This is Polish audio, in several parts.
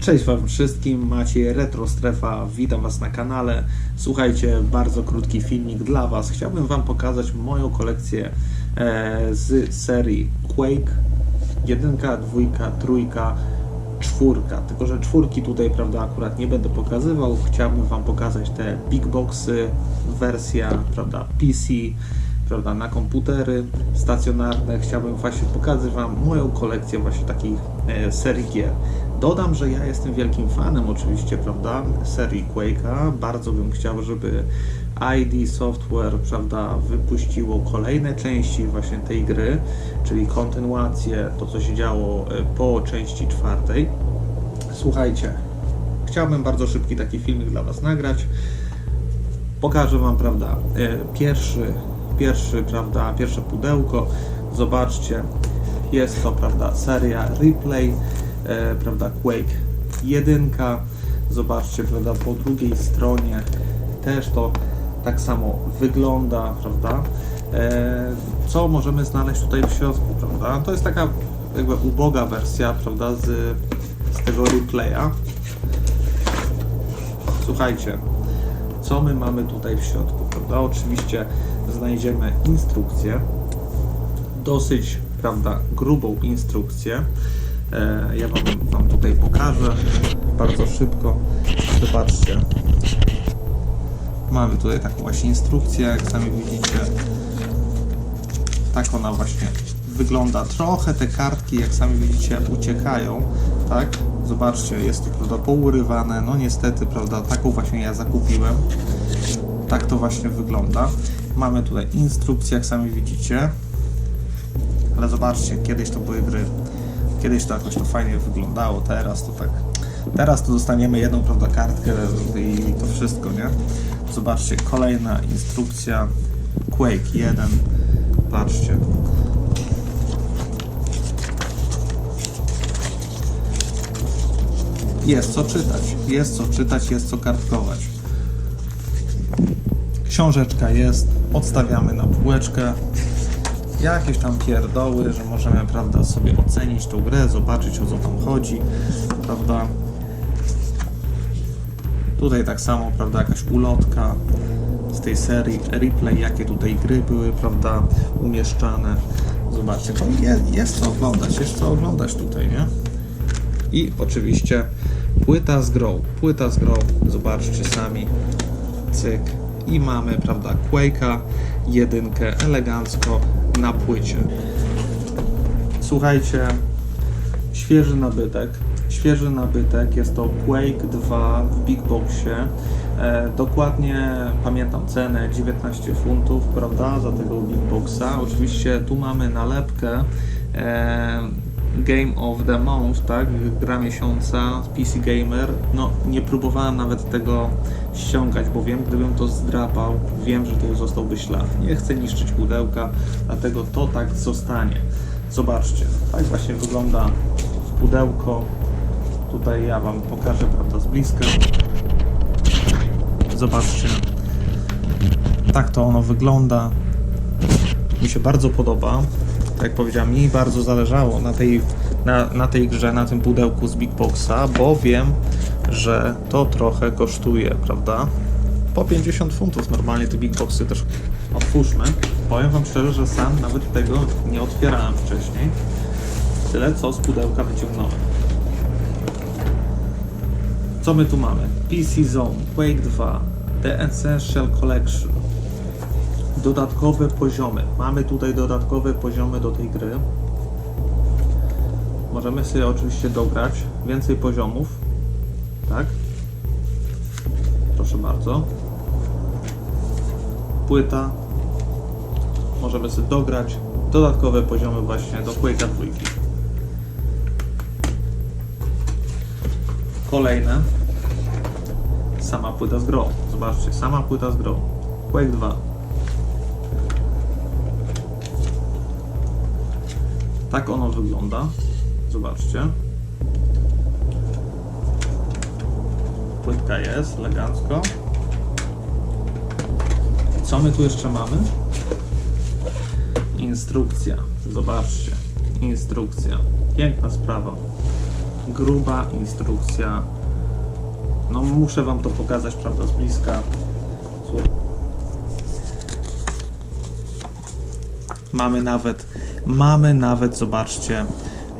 Cześć Wam wszystkim, macie Retro Strefa, witam Was na kanale. Słuchajcie, bardzo krótki filmik dla Was. Chciałbym Wam pokazać moją kolekcję e, z serii Quake. Jedynka, dwójka, trójka, czwórka. Tylko, że czwórki tutaj, prawda, akurat nie będę pokazywał. Chciałbym Wam pokazać te big boxy, wersja, prawda, PC, prawda, na komputery stacjonarne. Chciałbym właśnie pokazać Wam moją kolekcję właśnie takich e, serii gier. Dodam, że ja jestem wielkim fanem oczywiście, prawda, serii Quake'a. Bardzo bym chciał, żeby ID Software, prawda, wypuściło kolejne części właśnie tej gry, czyli kontynuację, to co się działo e, po części czwartej. Słuchajcie, chciałbym bardzo szybki taki filmik dla Was nagrać. Pokażę Wam, prawda, e, pierwszy, pierwszy, prawda, pierwsze pudełko. Zobaczcie, jest to, prawda, seria Replay, e, prawda, Quake 1. Zobaczcie, prawda, po drugiej stronie też to tak samo wygląda, prawda. E, co możemy znaleźć tutaj w środku, prawda? To jest taka jakby uboga wersja, prawda, z, z tego replaya. Słuchajcie, co my mamy tutaj w środku, prawda? Oczywiście znajdziemy instrukcję, dosyć, prawda, grubą instrukcję. E, ja wam, wam tutaj pokażę bardzo szybko. Zobaczcie. Mamy tutaj taką właśnie instrukcję, jak sami widzicie. Tak ona właśnie wygląda. Trochę te kartki, jak sami widzicie, uciekają, tak? Zobaczcie, jest to prawda pourywane. No niestety, prawda, taką właśnie ja zakupiłem. Tak to właśnie wygląda. Mamy tutaj instrukcję, jak sami widzicie. Ale zobaczcie, kiedyś to były gry. Kiedyś to jakoś to fajnie wyglądało, teraz to tak. Teraz to dostaniemy jedną, prawda, kartkę i to wszystko, nie? Zobaczcie, kolejna instrukcja Quake 1. Patrzcie. Jest co czytać, jest co czytać, jest co kartkować. Książeczka jest, odstawiamy na półeczkę. Jakieś tam pierdoły, że możemy, prawda, sobie ocenić tą grę, zobaczyć o co tam chodzi, prawda. Tutaj tak samo, prawda, jakaś ulotka z tej serii replay, jakie tutaj gry były, prawda, umieszczane. Zobaczcie, no jest, jest co oglądać, jest co oglądać tutaj, nie? I oczywiście płyta z grą, płyta z grą, zobaczcie sami, cyk. I mamy, prawda, Quake'a, jedynkę elegancko na płycie. Słuchajcie, świeży nabytek. Świeży nabytek jest to Quake 2 w Big Boxie. E, dokładnie pamiętam cenę 19 funtów, prawda, za tego Big Boxa. Oczywiście tu mamy nalepkę e, Game of the Month, tak, gra miesiąca, PC Gamer. No, nie próbowałem nawet tego ściągać, bo wiem, gdybym to zdrapał, wiem, że tu zostałby ślad. Nie chcę niszczyć pudełka, dlatego to tak zostanie. Zobaczcie, tak właśnie wygląda pudełko. Tutaj ja Wam pokażę, prawda, z bliska. Zobaczcie. Tak to ono wygląda. Mi się bardzo podoba. Tak jak powiedziałem, mi bardzo zależało na tej, na, na tej grze, na tym pudełku z Big Boxa, bo wiem, że to trochę kosztuje, prawda? Po 50 funtów normalnie te Big Boxy też otwórzmy. Powiem Wam szczerze, że sam nawet tego nie otwierałem wcześniej. Tyle co z pudełka wyciągnąłem. Co my tu mamy? PC Zone, Quake 2, The Essential Collection. Dodatkowe poziomy. Mamy tutaj dodatkowe poziomy do tej gry. Możemy sobie oczywiście dograć więcej poziomów. Tak? Proszę bardzo. Płyta. Możemy sobie dograć dodatkowe poziomy właśnie do Quake'a 2. Kolejne. Sama płyta z grą. Zobaczcie, sama płyta z grą. Quake 2. Tak ono wygląda. Zobaczcie. Płytka jest, elegancko. Co my tu jeszcze mamy? Instrukcja. Zobaczcie. Instrukcja. Piękna sprawa. gruba instrukcja. No muszę wam to pokazać, prawda, z bliska. Mamy nawet, mamy nawet, zobaczcie,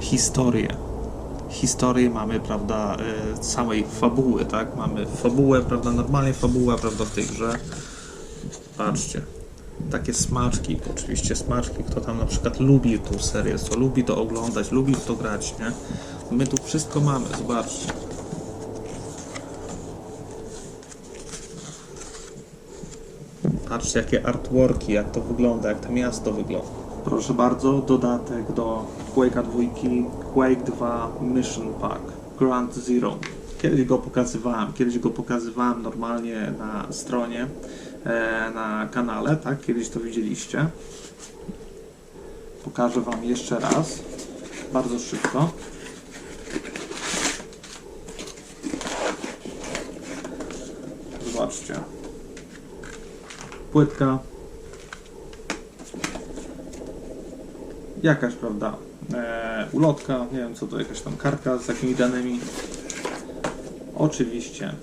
historię. Historię mamy, prawda, y, samej fabuły, tak? Mamy fabułę, prawda, normalnie fabuła, prawda, w tej grze. Patrzcie. Takie smaczki, oczywiście smaczki, kto tam na przykład lubi tą serię, co lubi to oglądać, lubi w to grać, nie? My tu wszystko mamy, zobaczcie. Patrzcie, jakie artworki, jak to wygląda, jak to miasto wygląda. Proszę bardzo, dodatek do Quake'a 2, Quake 2 Mission Pack, Grand Zero. Kiedyś go pokazywałem, kiedyś go pokazywałem normalnie na stronie, e, na kanale, tak? Kiedyś to widzieliście. Pokażę Wam jeszcze raz, bardzo szybko. Zobaczcie. Płytka. Jakaś, prawda, e, ulotka, nie wiem co to, jakaś tam kartka z jakimiś danymi. Oczywiście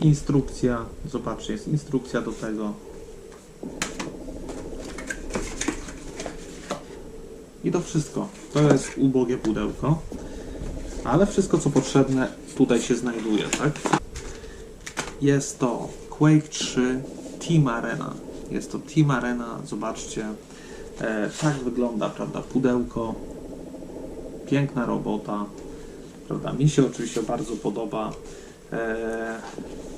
instrukcja, zobaczcie, jest instrukcja do tego. I to wszystko. To jest ubogie pudełko, ale wszystko co potrzebne tutaj się znajduje, tak? Jest to Quake 3 Team Arena. Jest to Team Arena, zobaczcie. E, tak wygląda, prawda, pudełko. Piękna robota, prawda. Mi się oczywiście bardzo podoba. E,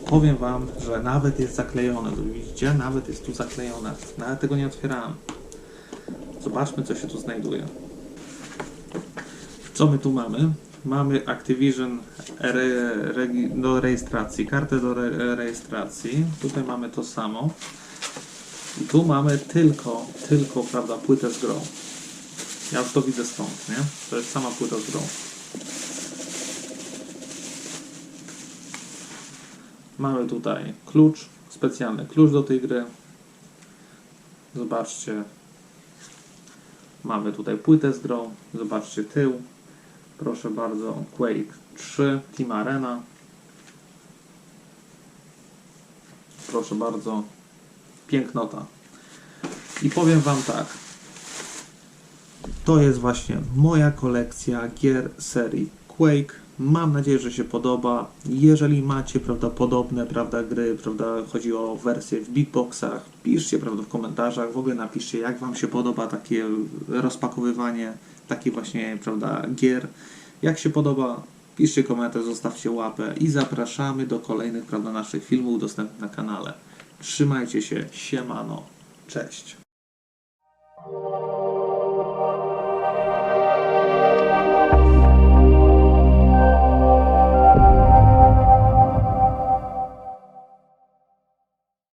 powiem Wam, że nawet jest zaklejone. Widzicie? Nawet jest tu zaklejone. Nawet tego nie otwierałem. Zobaczmy, co się tu znajduje. Co my tu mamy? Mamy Activision re, regi- do rejestracji, kartę do re, rejestracji. Tutaj mamy to samo. Tu mamy tylko, tylko, prawda, płytę z grą. Ja to widzę stąd, nie? To jest sama płyta z grą. Mamy tutaj klucz, specjalny klucz do tej gry. Zobaczcie. Mamy tutaj płytę z grą. Zobaczcie tył. Proszę bardzo, Quake 3 Team Arena. Proszę bardzo, pięknota. I powiem Wam tak. To jest właśnie moja kolekcja gier serii Quake. Mam nadzieję, że się podoba. Jeżeli macie prawda, podobne prawda, gry, prawda, chodzi o wersje w beatboxach, piszcie prawda, w komentarzach, w ogóle napiszcie, jak Wam się podoba takie rozpakowywanie takich właśnie prawda, gier. Jak się podoba, piszcie komentarz, zostawcie łapę i zapraszamy do kolejnych prawda, naszych filmów dostępnych na kanale. Trzymajcie się, siemano, cześć.